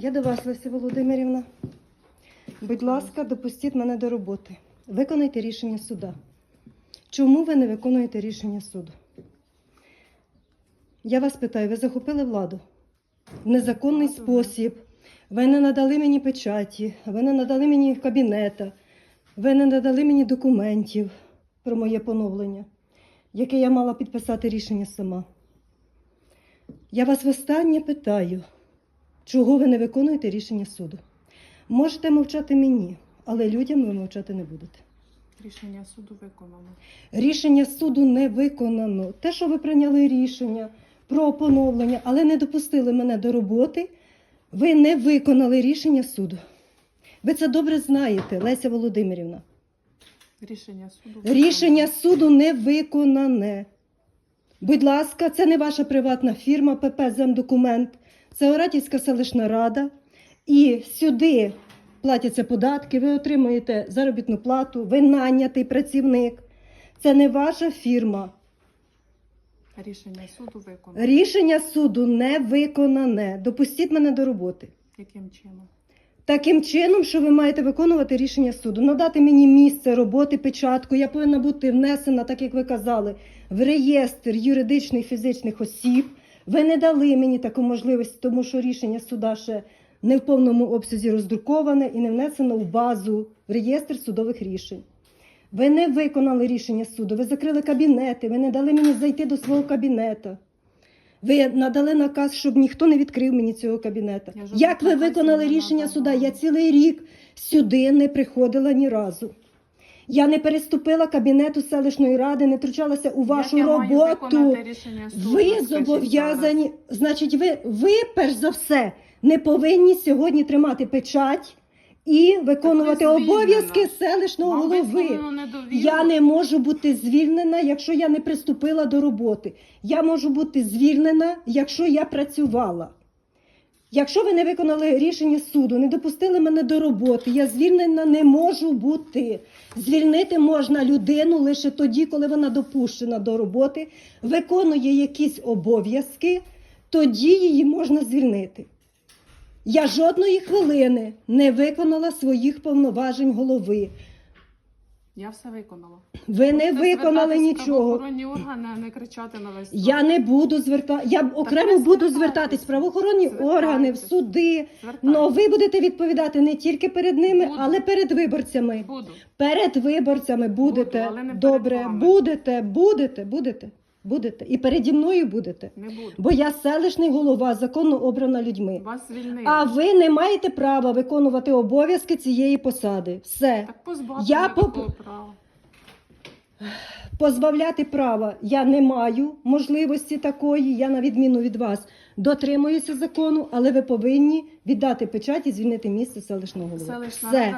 Я до вас, Леся Володимирівна. Будь ласка, допустіть мене до роботи. Виконайте рішення суда. Чому ви не виконуєте рішення суду? Я вас питаю, ви захопили владу в незаконний спосіб. Ви не надали мені печаті, ви не надали мені кабінета, ви не надали мені документів про моє поновлення, яке я мала підписати рішення сама. Я вас востаннє питаю, чого ви не виконуєте рішення суду? Можете мовчати мені, але людям ви мовчати не будете. Рішення суду виконано. Рішення суду не виконано. Те, що ви прийняли рішення про поновлення, але не допустили мене до роботи, ви не виконали рішення суду. Ви це добре знаєте, Леся Володимирівна. Рішення суду виконано. Рішення суду не виконане. Будь ласка, це не ваша приватна фірма ПП Земдокумент, це Оратівська селищна рада. І сюди платяться податки, ви отримуєте заробітну плату, ви нанятий працівник. Це не ваша фірма. Рішення суду виконано. Рішення суду не виконане. Допустіть мене до роботи. Яким чином? Таким чином, що ви маєте виконувати рішення суду, надати мені місце роботи, печатку. Я повинна бути внесена, так як ви казали, в реєстр юридичних фізичних осіб. Ви не дали мені таку можливість, тому що рішення суда ще не в повному обсязі роздруковане і не внесено в базу в реєстр судових рішень. Ви не виконали рішення суду, ви закрили кабінети, ви не дали мені зайти до свого кабінета. Ви надали наказ, щоб ніхто не відкрив мені цього кабінета. Як ви виконали рішення суда? Я цілий рік сюди не приходила ні разу. Я не переступила кабінету селищної ради, не втручалася у вашу Як я маю роботу. виконати рішення суду? Ви Скажіть зобов'язані, значить, ви, ви перш за все не повинні сьогодні тримати печать і виконувати Так ви звільнена. обов'язки селищного. Вам голови. висловлено недовіру. Я не можу бути звільнена, якщо я не приступила до роботи. Я можу бути звільнена, якщо я працювала. Якщо ви не виконали рішення суду, не допустили мене до роботи, я звільнена не можу бути. Звільнити можна людину лише тоді, коли вона допущена до роботи, виконує якісь обов'язки, тоді її можна звільнити. Я жодної хвилини не виконала своїх повноважень голови. Я все виконала. Ви не Можете виконали звертатись в нічого. правоохоронні органи, а не кричати на весь Я не буду звертати. Я б окремо ви буду звертайтесь. звертатись в правоохоронні органи, в суди. Звертайтесь. Но ви будете відповідати не тільки перед ними, Буду. але перед виборцями. Буду. Перед виборцями будете. але не перед Добре, вами. будете, будете, будете, будете. І переді мною будете. Не буду. Бо я селищний голова, законно обрана людьми. Вас звільнили. А ви не маєте права виконувати обов'язки цієї посади. Все. Так позбавте Я поп- такого права. Позбавляти права я не маю можливості такої. Я, на відміну від вас, дотримуюся закону, але ви повинні віддати печать і звільнити місце селищного голови. Селищна Все.